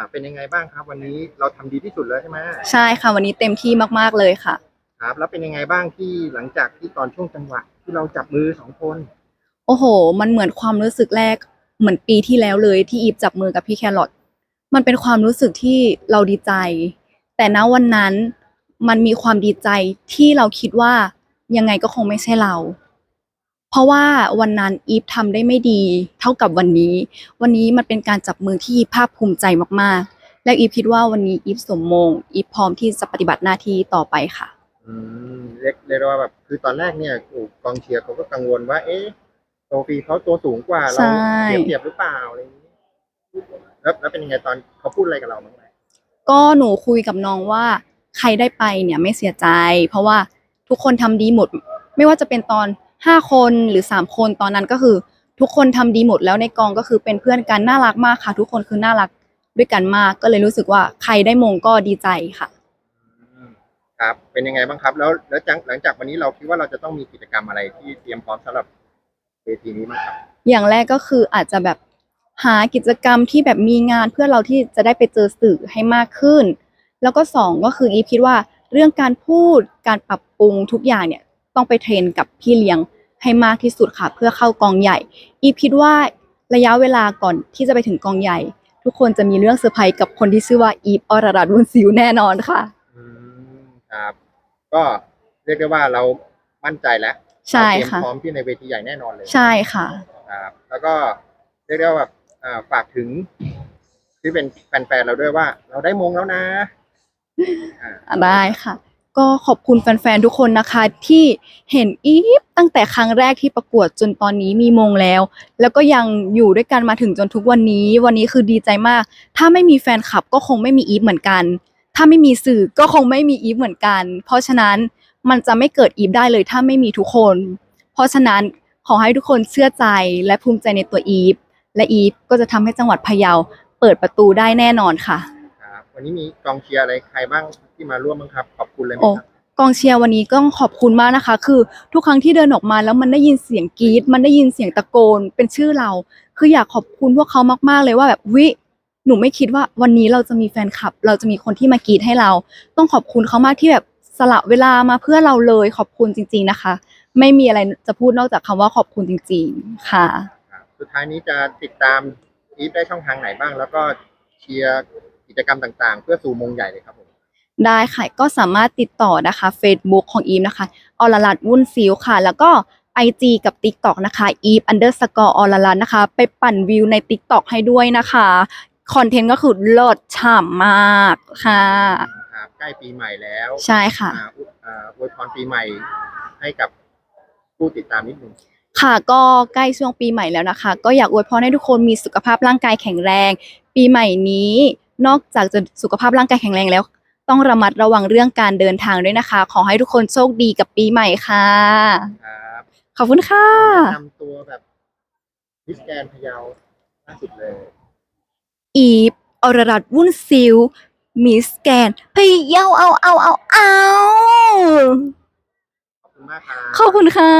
าเป็นยังไงบ้างครับ วันนี้เราทำดีที่สุดแล้วใช่ไหมใช่ค่ะ วันนี้เต็มที่มากๆเลยค่ะ ครับ แล้วเป็นยังไงบ้างที่หลังจากที่ตอนช่วงจังหวะที่เราจับมือสองคน โอ้โห มันเหมือนความรู้สึกแรกเหมือนปีที่แล้วเลยที่อีฟจับมือกับพี่แครอทมันเป็นความรู้สึกที่เราดีใจ แต่ณวันนั้นมันมีความดีใจที่เราคิดว่ายังไงก็คงไม่ใช่เรา เพราะว่าวันนั้นอีฟทำได้ไม่ดีเท่ากับวันนี้ วันนี้มันเป็นการจับมือที่ภาคภูมิใจมากๆ และอีฟคิดว่าวันนี้อีฟสมมงอีฟพร้อมที่จะปฏิบัติหน้าที่ต่อไปค่ะ อืมเรียกเรียกได้ว่าแบบคือตอนแรกเนี่ยโอ้กองเชียร์เขาก็กังวลว่า เอ๊ะโซฟีเขาตัวสูงกว่าเราใช่ เสียเปรียบหรือเปล่าอะไรอย่างนี้แล้วแล้วเป็นยังไงตอนเขาพูดอะไรกับเราบ้างไหมก็หนูคุยกับน้องว่าใครได้ไปเนี่ยไม่เสียใจ เพราะว่าทุกคนทำดีหมด ไม่ว่าจะเป็นตอน ห้าคนหรือสามคนตอนนั้นก็คือ ทุกคนทำดีหมดแล้วในกองก็คือเป็นเพื่อนกันน่ารักมากค่ะ ทุกคนคือน่ารักด้วยกันมากก็เลยรู้สึกว่าใครได้มงก็ดีใจค่ะอืมครับ เป็นยังไงบ้างครับ แล้วแล้วจังหลังจากวันนี้เราคิดว่าเราจะต้องมีกิจกรรมอะไรที่เตรียมพร้อมสำหรับเวทีนี้บ้างครับ อย่างแรกก็คืออาจจะแบบหากิจกรรมที่แบบมีงานเพื่อเราที่จะได้ไปเจอสื่อให้มากขึ้น แล้วก็สองก็คืออีฟคิดว่าเรื่องการพูดการปรับปรุงทุกอย่างเนี่ยต้องไปเทรนกับพี่เลี้ยง ให้มากที่สุดค่ะ เพื่อเข้ากองใหญ่ อีฟคิดว่าระยะเวลาก่อนที่จะไปถึงกองใหญ่ ทุกคนจะมีเรื่องเซอร์ไพรส์กับคนที่ชื่อว่าอีฟอรรัตน์วุ้นซิวแน่นอนค่ะ อืมครับ ก็เรียกได้ว่าเรามั่นใจแล้วใช่เราเตรียมค่ะ พร้อมที่ในเวทีใหญ่แน่นอนเลย ใช่ค่ะ ครับแล้วก็เรียกได้ว่าแบบอ่าฝากถึง ที่เป็นแฟนๆเราด้วยว่า เราได้มงแล้วนะอ่าอะได้ค่ะ ก็ขอบคุณแฟนๆ ทุกคนนะคะ ที่เห็นอีฟตั้งแต่ครั้งแรกที่ประกวดจนตอนนี้มีมงแล้ว แล้วก็ยังอยู่ด้วยกันมาถึงจนทุกวันนี้ วันนี้คือดีใจมาก ถ้าไม่มีแฟนคลับก็คงไม่มีอีฟเหมือนกัน ถ้าไม่มีสื่อก็คงไม่มีอีฟเหมือนกัน เพราะฉะนั้นมันจะไม่เกิดอีฟได้เลยถ้าไม่มีทุกคน เพราะฉะนั้นขอให้ทุกคนเชื่อใจและภูมิใจในตัวอีฟและอีฟก็จะทำให้จังหวัดพะเยาเปิดประตูได้แน่นอนค่ะ วันนี้มีกองเชียร์อะไรใครบ้างที่มาร่วมบ้างครับ ขอบคุณเลยไหมโอ้ครับ กองเชียร์วันนี้ก็ต้องขอบคุณมากนะคะ คือทุกครั้งที่เดินออกมาแล้วมันได้ยินเสียงกรี๊ดมันได้ยินเสียงตะโกนเป็นชื่อเรา คืออยากขอบคุณพวกเขามากๆเลยว่าแบบวิหนูไม่คิดว่าวันนี้เราจะมีแฟนคลับ เราจะมีคนที่มากรีดให้เรา ต้องขอบคุณเขามากที่แบบสละเวลามาเพื่อเราเลยขอบคุณจริง ๆนะคะ ไม่มีอะไรจะพูดนอกจากคำว่าขอบคุณจริง ๆ ค่ะครับสุดท้ายนี้จะติดตามอีฟได้ช่องทางไหนบ้าง แล้วก็เชียร์ กิจกรรมต่างๆ เพื่อสู่มงใหญ่เลยครับผม ได้ค่ะก็สามารถติดต่อนะคะ Facebook ของอีฟนะคะอรรัตน์วุ่นซิลค่ะ แล้วก็ IG กับ TikTok นะคะอีฟ underscore อรรัตน์นะคะ ไปปั่นวิวใน TikTok ให้ด้วยนะคะคอนเทนต์ก็คือเลิศฉ่ำมากค่ะ ครับใกล้ปีใหม่แล้วใช่ค่ะ อ่าอุอ่าอวยพรปีใหม่ให้กับผู้ติดตามนิดนึงค่ะก็ใกล้ช่วงปีใหม่แล้วนะคะ ก็อยากอวยพรให้ทุกคนมีสุขภาพร่างกายแข็งแรง ปีใหม่นี้ นอกจากจะสุขภาพร่างกายแข็งแรงแล้ว ต้องระมัดระวังเรื่องการเดินทางด้วยนะคะ ขอให้ทุกคนโชคดีกับปีใหม่ค่ะ ครับขอบคุณค่ะแนะนำตัวแบบมิสแกนพะเยาล่าสุดเลยอีฟอรรัตน์วุ่นซิลมิสแกนพะเยาเอาเอาเอาเอาขอบคุณมากครับ ขอบคุณค่ะ